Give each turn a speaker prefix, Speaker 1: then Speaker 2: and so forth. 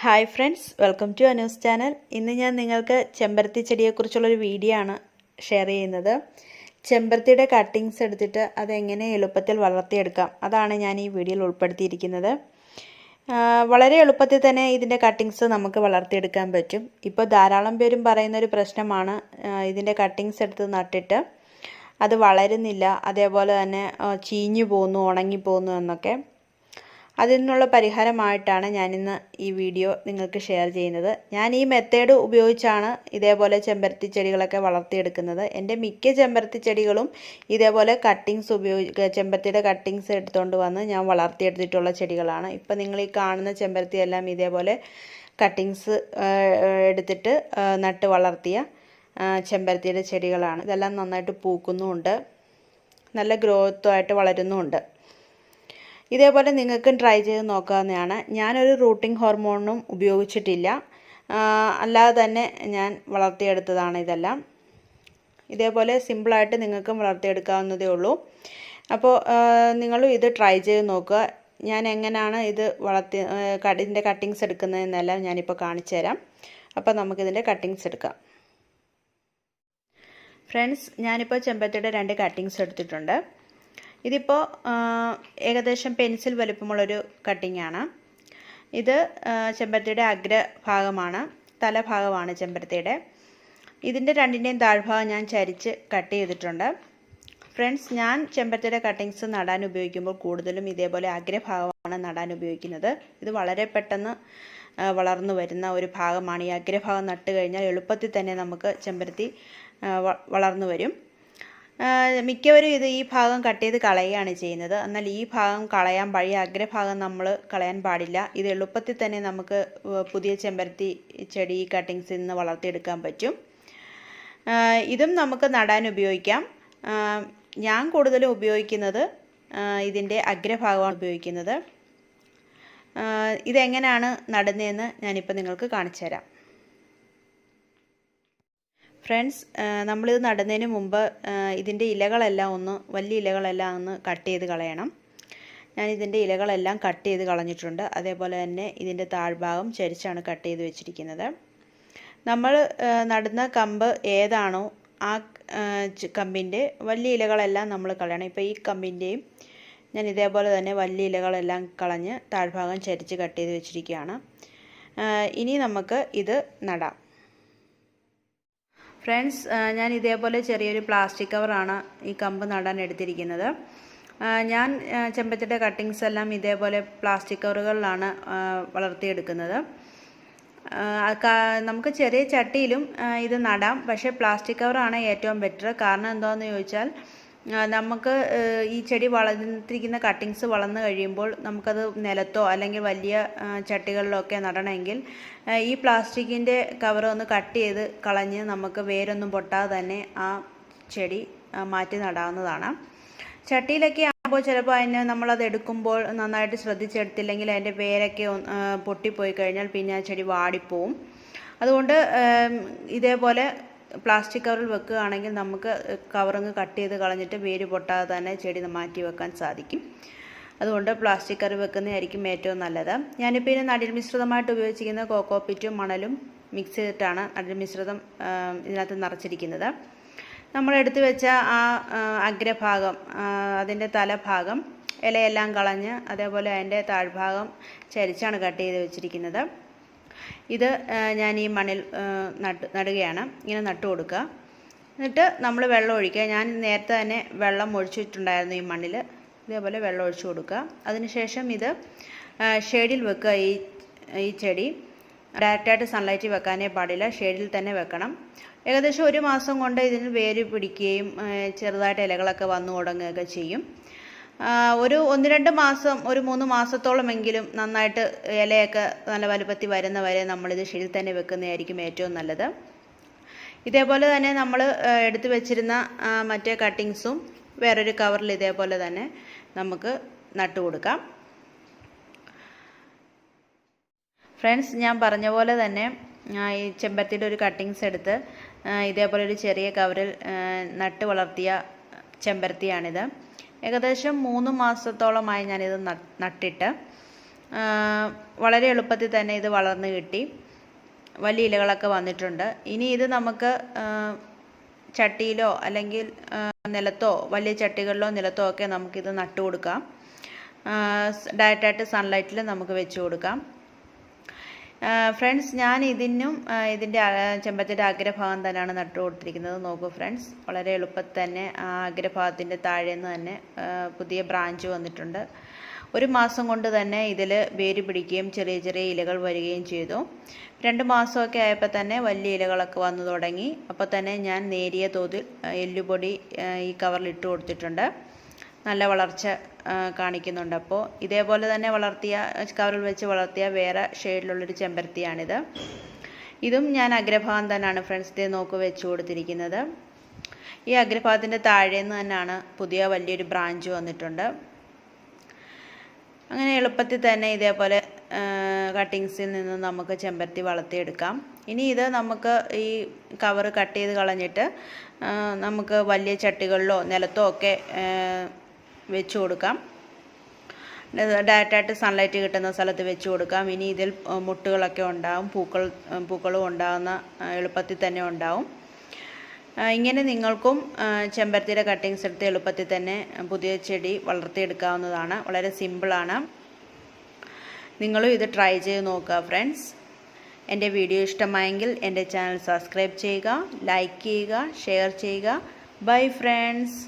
Speaker 1: Hi friends welcome to അന്യൂസ് channel ഇന്ന് ഞാൻ നിങ്ങൾക്ക് ചെമ്പരത്തി ചെടിയെക്കുറിച്ചുള്ളൊരു വീഡിയോ ആണ് ഷെയർ ചെയ്യുന്നത്. ചെമ്പരത്തിയുടെ കട്ടിങ്സ് എടുത്തിട്ട് അതെങ്ങനെ എളുപ്പത്തിൽ വളർത്തിയെടുക്കാം അതാണ് ഞാൻ ഈ വീഡിയോയിൽ ഉൾപ്പെടുത്തിയിരിക്കുന്നത്. വളരെ എളുപ്പത്തിൽ തന്നെ ഇതിന്റെ കട്ടിങ്സ് നമുക്ക് വളർത്തിയെടുക്കാൻ പറ്റും. ഇപ്പോൾ ധാരാളം പേരും പറയുന്ന ഒരു പ്രശ്നമാണ് ഇതിന്റെ കട്ടിങ്സ് എടുത്ത് നട്ടിട്ട് അത് വളരുന്നില്ല അതേപോലെ തന്നെ ചീഞ്ഞു പോകുന്നു ഉണങ്ങി പോകുന്നു എന്നൊക്കെ. അതിൽ നിന്നുള്ള പരിഹാരമായിട്ടാണ് ഞാനിന്ന് ഈ വീഡിയോ നിങ്ങൾക്ക് ഷെയർ ചെയ്യുന്നത്. ഞാൻ ഈ മെത്തേഡ് ഉപയോഗിച്ചാണ് ഇതേപോലെ ചെമ്പരത്തി ചെടികളൊക്കെ വളർത്തിയെടുക്കുന്നത്. എന്റെ മിക്ക ചെമ്പരത്തി ചെടികളും ഇതേപോലെ കട്ടിങ്സ് ഉപയോഗി ചെമ്പരത്തിയുടെ കട്ടിങ്സ് എടുത്തുകൊണ്ട് വന്ന് ഞാൻ വളർത്തിയെടുത്തിട്ടുള്ള ചെടികളാണ്. ഇപ്പം നിങ്ങൾ ഈ കാണുന്ന ചെമ്പരത്തി എല്ലാം ഇതേപോലെ കട്ടിങ്സ് എടുത്തിട്ട് നട്ട് വളർത്തിയ ചെമ്പരത്തിയുടെ ചെടികളാണ്. ഇതെല്ലാം നന്നായിട്ട് പൂക്കുന്നുമുണ്ട്. നല്ല ഗ്രോത്തുമായിട്ട് വളരുന്നുമുണ്ട്. ഇതേപോലെ നിങ്ങൾക്കും ട്രൈ ചെയ്ത് നോക്കാവുന്നതാണ്. ഞാനൊരു റൂട്ടിംഗ് ഹോർമോണും ഉപയോഗിച്ചിട്ടില്ല. അല്ലാതെ തന്നെ ഞാൻ വളർത്തിയെടുത്തതാണ് ഇതെല്ലാം. ഇതേപോലെ സിമ്പിളായിട്ട് നിങ്ങൾക്കും വളർത്തിയെടുക്കാവുന്നതേ ഉള്ളൂ. അപ്പോൾ നിങ്ങളും ഇത് ട്രൈ ചെയ്ത് നോക്കുക. ഞാൻ എങ്ങനെയാണ് ഇത് വളർത്തി ഇതിന്റെ കട്ടിങ്സ് എടുക്കുന്നതെന്നെല്ലാം ഞാനിപ്പോൾ കാണിച്ചു തരാം അപ്പോൾ നമുക്കിതിന്റെ കട്ടിങ്സ് എടുക്കാം. ഫ്രണ്ട്സ് ഞാനിപ്പോൾ ചെമ്പത്തിയുടെ രണ്ട് കട്ടിങ്സ് എടുത്തിട്ടുണ്ട്. ഇതിപ്പോൾ ഏകദേശം പെൻസിൽ വലുപ്പമുള്ളൊരു കട്ടിംഗ് ആണ് ഇത് ചെമ്പരത്തിയുടെ അഗ്രഭാഗമാണ് തലഭാഗമാണ് ചെമ്പരത്തിയുടെ. ഇതിന്റെ രണ്ടിന്റെയും താഴ്ഭാഗം ഞാൻ ചരിച്ച് കട്ട് ചെയ്തിട്ടുണ്ട്. ഫ്രണ്ട്സ് ഞാൻ ചെമ്പരത്തിയുടെ കട്ടിങ്സ് നടാൻ ഉപയോഗിക്കുമ്പോൾ കൂടുതലും ഇതേപോലെ അഗ്രഭാഗമാണ് നടാൻ ഉപയോഗിക്കുന്നത്. ഇത് വളരെ പെട്ടെന്ന് വളർന്നു വരുന്ന ഒരു ഭാഗമാണ്. ഈ അഗ്രഭാഗം നട്ട് കഴിഞ്ഞാൽ എളുപ്പത്തിൽ തന്നെ നമുക്ക് ചെമ്പരത്തി വളർന്നു വരും. മിക്കവരും ഇത് ഈ ഭാഗം കട്ട് ചെയ്ത് കളയുകയാണ് ചെയ്യുന്നത്. എന്നാൽ ഈ ഭാഗം കളയാൻ വഴി അഗ്രഭാഗം നമ്മൾ കളയാൻ പാടില്ല. ഇത് എളുപ്പത്തിൽ തന്നെ നമുക്ക് പുതിയ ചെമ്പരത്തി ചെടി കട്ടിങ്സിൽ നിന്ന് വളർത്തിയെടുക്കാൻ പറ്റും. ഇതും നമുക്ക് നടാൻ ഉപയോഗിക്കാം. ഞാൻ കൂടുതലും ഉപയോഗിക്കുന്നത് ഇതിന്റെ അഗ്രഭാഗമാണ് ഉപയോഗിക്കുന്നത്. ഇതെങ്ങനെയാണ് നടുന്നതെന്ന് ഞാനിപ്പോൾ നിങ്ങൾക്ക് കാണിച്ചു തരാം ഫ്രണ്ട്സ് നമ്മളിത് നടുന്നതിന് മുമ്പ് ഇതിന്റെ ഇലകളെല്ലാം ഒന്ന് വലിയ ഇലകളെല്ലാം ഒന്ന് കട്ട് ചെയ്ത് കളയണം. ഞാൻ ഇതിന്റെ ഇലകളെല്ലാം കട്ട് ചെയ്ത് കളഞ്ഞിട്ടുണ്ട്. അതേപോലെ തന്നെ ഇതിന്റെ താഴ്ഭാഗം ചരിച്ചാണ് കട്ട് ചെയ്ത് വെച്ചിരിക്കുന്നത്. നമ്മൾ നടുന്ന കമ്പ് ഏതാണോ ആ, കമ്പിന്റെ വലിയ ഇലകളെല്ലാം നമ്മൾ കളയണം. ഇപ്പോൾ ഈ കമ്പിന്റെയും ഞാൻ ഇതേപോലെ തന്നെ വലിയ ഇലകളെല്ലാം കളഞ്ഞ് താഴ്ഭാഗം ചരിച്ച് കട്ട് ചെയ്ത് വെച്ചിരിക്കുകയാണ്. ഇനി നമുക്ക് ഇത് നടാം. ഫ്രണ്ട്സ് ഞാൻ ഇതേപോലെ ചെറിയൊരു പ്ലാസ്റ്റിക് കവറാണ് ഈ കമ്പ് നടാൻ എടുത്തിരിക്കുന്നത്. ഞാൻ ആ, കട്ടിങ്സ് എല്ലാം ഇതേപോലെ പ്ലാസ്റ്റിക് കവറുകളിലാണ് വളർത്തിയെടുക്കുന്നത്. നമുക്ക് ചെറിയ ചട്ടിയിലും ഇത് നടാം. പക്ഷേ പ്ലാസ്റ്റിക് കവറാണ് ഏറ്റവും ബെറ്റർ കാരണം എന്താണെന്ന് ചോദിച്ചാൽ നമുക്ക് ഈ ചെടി വളർന്നിരിക്കുന്ന കട്ടിങ്സ് വളർന്നു കഴിയുമ്പോൾ നമുക്കത് നിലത്തോ അല്ലെങ്കിൽ വലിയ ചട്ടികളിലോ ഒക്കെ നടണമെങ്കിൽ ഈ പ്ലാസ്റ്റിക്കിന്റെ കവറൊന്ന് കട്ട് ചെയ്ത് കളഞ്ഞ് നമുക്ക് വേരൊന്നും പൊട്ടാതെ തന്നെ ആ ചെടി മാറ്റി നടാവുന്നതാണ്. ചട്ടിയിലൊക്കെ ആകുമ്പോൾ ചിലപ്പോൾ അതിന് നമ്മളത് എടുക്കുമ്പോൾ നന്നായിട്ട് ശ്രദ്ധിച്ചെടുത്തില്ലെങ്കിൽ അതിന്റെ വേരൊക്കെ പൊട്ടിപ്പോയി കഴിഞ്ഞാൽ പിന്നെ ആ ചെടി വാടിപ്പോവും. അതുകൊണ്ട് ഇതേപോലെ പ്ലാസ്റ്റിക് കവറിൽ വെക്കുകയാണെങ്കിൽ നമുക്ക് കവറങ്ങ് കട്ട് ചെയ്ത് കളഞ്ഞിട്ട് വേര് പൊട്ടാതെ തന്നെ ചെടി മാറ്റി വെക്കാൻ സാധിക്കും. അതുകൊണ്ട് പ്ലാസ്റ്റിക് കറി വെക്കുന്നതായിരിക്കും ഏറ്റവും നല്ലത്. ഞാനിപ്പോൾ ഇതിന് നടിൽ മിശ്രിതമായിട്ട് ഉപയോഗിച്ചിരിക്കുന്ന കോക്കോപ്പിറ്റും മണലും മിക്സ് ചെയ്തിട്ടാണ് നടിൽ മിശ്രിതം ഇതിനകത്ത് നിറച്ചിരിക്കുന്നത്. നമ്മൾ എടുത്തു വെച്ച ആ അഗ്രഭാഗം അതിന്റെ തലഭാഗം ഇലയെല്ലാം കളഞ്ഞ് അതേപോലെ അതിന്റെ താഴ്ഭാഗം ചരിച്ചാണ് കട്ട് ചെയ്ത് വെച്ചിരിക്കുന്നത്. ഇത് ഞാൻ ഈ മണ്ണിൽ നട്ട് നടുകയാണ്. ഇങ്ങനെ നട്ടു കൊടുക്കുക. എന്നിട്ട് നമ്മൾ വെള്ളം ഒഴിക്കുക. ഞാൻ നേരത്തെ തന്നെ വെള്ളം ഒഴിച്ചിട്ടുണ്ടായിരുന്നു ഈ മണ്ണിൽ. ഇതേപോലെ വെള്ളം ഒഴിച്ചു കൊടുക്കുക. അതിനുശേഷം ഇത് ഷെയ്ഡിൽ വെക്കുക. ഈ ഈ ചെടി ഡയറക്റ്റായിട്ട് സൺലൈറ്റിൽ വെക്കാനേ പാടില്ല. ഷെയ്ഡിൽ തന്നെ വെക്കണം. ഏകദേശം ഒരു മാസം കൊണ്ട് ഇതിന് വേര് പിടിക്കുകയും ചെറുതായിട്ട് ഇലകളൊക്കെ വന്നു തുടങ്ങുകയൊക്കെ ചെയ്യും. ഒരു ഒന്ന് രണ്ട് മാസം ഒരു മൂന്ന് മാസത്തോളമെങ്കിലും നന്നായിട്ട് ഇലയൊക്കെ നല്ല വലുപ്പത്തിൽ വരുന്ന വരെ നമ്മളിത് ഷെയ്ഡിൽ തന്നെ വെക്കുന്നതായിരിക്കും ഏറ്റവും നല്ലത്. ഇതേപോലെ തന്നെ നമ്മൾ എടുത്തു വെച്ചിരുന്ന മറ്റേ കട്ടിങ്സും വേറൊരു കവറിൽ ഇതേപോലെ തന്നെ നമുക്ക് നട്ടു കൊടുക്കാം. ഫ്രണ്ട്സ് ഞാൻ പറഞ്ഞ പോലെ തന്നെ ഈ ചെമ്പരത്തിയുടെ ഒരു കട്ടിങ്സ് എടുത്ത് ഇതേപോലെ ഒരു ചെറിയ കവറിൽ നട്ട് വളർത്തിയ ചെമ്പരത്തിയാണിത്. ഏകദേശം മൂന്ന് മാസത്തോളമായി ഞാനിത് നട്ട്- നട്ടിട്ട്. വളരെ എളുപ്പത്തിൽ തന്നെ ഇത് വളർന്നു കിട്ടി. വലിയ ഇലകളൊക്കെ വന്നിട്ടുണ്ട്. ഇനി ഇത് നമുക്ക് ചട്ടിയിലോ അല്ലെങ്കിൽ നിലത്തോ വലിയ ചട്ടികളിലോ നിലത്തോ ഒക്കെ നമുക്കിത് നട്ടു കൊടുക്കാം ഡയറക്റ്റായിട്ട് സൺലൈറ്റിൽ നമുക്ക് വെച്ച് കൊടുക്കാം. ഫ്രണ്ട്സ് ഞാൻ ഇതിനും ഇതിന്റെ ചെമ്പത്തിന്റെ അഗ്രഭാഗം തന്നെയാണ് നട്ടു കൊടുത്തിരിക്കുന്നത്. നോക്കൂ ഫ്രണ്ട്സ് വളരെ എളുപ്പത്തിൽ തന്നെ ആ അഗ്രഭാഗത്തിന്റെ താഴേന്ന് തന്നെ പുതിയ ബ്രാഞ്ച് വന്നിട്ടുണ്ട്. ഒരു മാസം കൊണ്ട് തന്നെ ഇതിൽ വേര് പിടിക്കുകയും ചെറിയ ചെറിയ ഇലകൾ വരികയും ചെയ്തു. രണ്ട് മാസമൊക്കെ ആയപ്പോൾ തന്നെ വലിയ ഇലകളൊക്കെ വന്നു തുടങ്ങി. അപ്പോൾ തന്നെ ഞാൻ നേരിയ തോതിൽ എല്ലുപൊടി ഈ കവറിൽ ഇട്ട് കൊടുത്തിട്ടുണ്ട്. നല്ല വളർച്ച കാണിക്കുന്നുണ്ട്. അപ്പോൾ ഇതേപോലെ തന്നെ വളർത്തിയ കവറിൽ വെച്ച് വളർത്തിയ വേറെ ഷെയ്ഡിലുള്ളൊരു ചെമ്പരത്തിയാണിത്. ഇതും ഞാൻ അഗ്രഭാഗം തന്നെയാണ് ഫ്രണ്ട്സ് ഇതേ നോക്ക് വെച്ച് കൊടുത്തിരിക്കുന്നത്. ഈ അഗ്രഭാഗത്തിന്റെ താഴെ നിന്ന് തന്നെയാണ് പുതിയ വലിയൊരു ബ്രാഞ്ച് വന്നിട്ടുണ്ട്. അങ്ങനെ എളുപ്പത്തിൽ തന്നെ ഇതേപോലെ കട്ടിങ്സിൽ നിന്ന് നമുക്ക് ചെമ്പരത്തി വളർത്തിയെടുക്കാം. ഇനി ഇത് നമുക്ക് ഈ കവർ കട്ട് ചെയ്ത് കളഞ്ഞിട്ട് നമുക്ക് വലിയ ചട്ടികളിലോ നിലത്തോ ഒക്കെ വെച്ച് കൊടുക്കാം. ഡയറക്റ്റായിട്ട് സൺലൈറ്റ് കിട്ടുന്ന സ്ഥലത്ത് വെച്ച് കൊടുക്കാം. ഇനി ഇതിൽ മുട്ടുകളൊക്കെ ഉണ്ടാവും. പൂക്കൾ പൂക്കളും ഉണ്ടാകുന്ന എളുപ്പത്തിൽ തന്നെ ഉണ്ടാവും. ഇങ്ങനെ നിങ്ങൾക്കും ചെമ്പരത്തിയുടെ കട്ടിങ്സ് എടുത്ത് എളുപ്പത്തിൽ തന്നെ പുതിയ ചെടി വളർത്തിയെടുക്കാവുന്നതാണ്. വളരെ സിമ്പിളാണ് നിങ്ങളും ഇത് ട്രൈ ചെയ്ത് നോക്കുക ഫ്രണ്ട്സ് എന്റെ വീഡിയോ ഇഷ്ടമായെങ്കിൽ എന്റെ ചാനൽ സബ്സ്ക്രൈബ് ചെയ്യുക ലൈക്ക് ചെയ്യുക ഷെയർ ചെയ്യുക. Bye friends